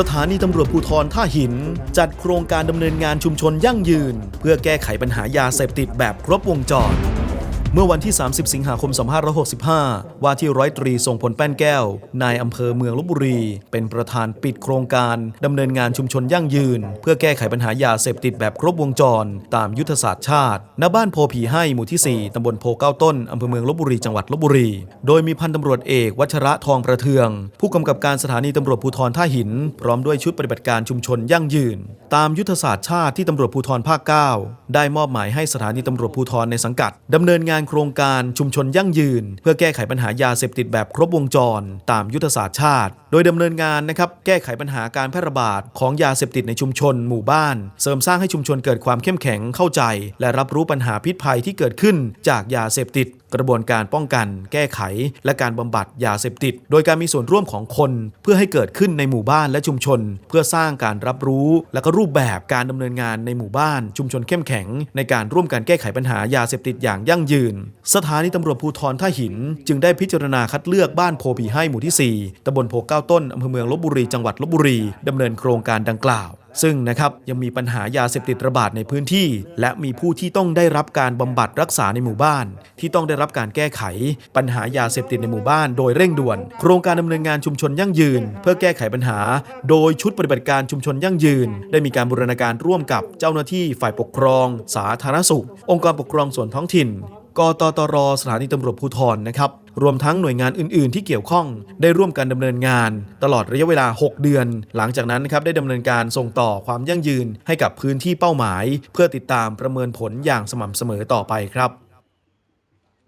สถานีตำรวจภูธรท่าหิน จัดโครงการดำเนินงานชุมชนยั่งยืน เพื่อแก้ไขปัญหายาเสพติดแบบครบวงจร เมื่อวันที่ 30 สิงหาคม 2565 ว่าที่ร้อยตรีทรงพลแป้นแก้ว นายอำเภอเมืองลบบุรี เป็นประธานปิดโครงการดำเนินงานชุมชนยั่งยืน เพื่อแก้ไขปัญหายาเสพติดแบบครบวงจร ตามยุทธศาสตร์ชาติ ณ บ้านโพผีให้หมู่ที่ 4 ตำบลโพเก้าต้น อำเภอเมืองลบบุรี จังหวัดลบบุรี โดยมีพันตำรวจเอก วัชระทองประเทือง ผู้กำกับการสถานีตำรวจภูธรท่าหิน พร้อมด้วยชุดปฏิบัติการชุมชนยั่งยืน ตามยุทธศาสตร์ชาติที่ตำรวจภูธรภาค 9 ได้มอบหมายให้สถานีตำรวจภูธรในสังกัดดำเนินงานโครงการชุมชนยั่งยืน เพื่อแก้ไขปัญหายาเสพติดแบบครบวงจร ตามยุทธศาสตร์ชาติ โดยดำเนินงานนะครับแก้ไขปัญหาการแพร่ระบาดของยาเสพติดในชุมชน หมู่บ้าน เสริมสร้างให้ชุมชนเกิดความเข้มแข็งเข้าใจ และรับรู้ปัญหาพิษภัยที่เกิดขึ้นจากยาเสพติด กระบวนการป้องกัน แก้ไข และการบำบัดยาเสพติด โดยการมีส่วนร่วมของคน เพื่อให้เกิดขึ้นในหมู่บ้านและชุมชน เพื่อสร้างการรับรู้ และก็รูปแบบการดำเนินงานในหมู่บ้าน ชุมชนเข้มแข็ง ในการร่วมกันแก้ไขปัญหายาเสพติดอย่างยั่งยืน สถานีตำรวจภูธรท่าหิน จึงได้พิจารณาคัดเลือกบ้านโพผีให้หมู่ที่ 4ตำบลโพเก้าต้นอำเภอเมืองลบบุรีจังหวัดลบบุรีดำเนินโครงการดังกล่าว ซึ่งนะครับยังมีปัญหายาเสพติดระบาดในพื้นที่ และมีผู้ที่ต้องได้รับการบำบัดรักษาในหมู่บ้าน ที่ต้องได้รับการแก้ไข ปัญหายาเสพติดในหมู่บ้าน โดยเร่งด่วน โครงการดำเนินงานชุมชนยั่งยืน เพื่อแก้ไขปัญหา โดยชุดปฏิบัติการชุมชนยั่งยืน ได้มีการบูรณาการร่วมกับเจ้าหน้าที่ฝ่ายปกครอง สาธารณสุข องค์กรปกครองส่วนท้องถิ่น กตตรสถานีตำรวจภูธรนะครับรวมทั้งหน่วยงานอื่น ๆ ที่เกี่ยวข้อง ได้ร่วมกันดำเนินงาน ตลอดระยะเวลา 6 เดือน หลังจากนั้นนะครับได้ดำเนินการส่งต่อความยั่งยืนให้กับพื้นที่เป้าหมาย เพื่อติดตามประเมินผลอย่างสม่ำเสมอต่อไปครับ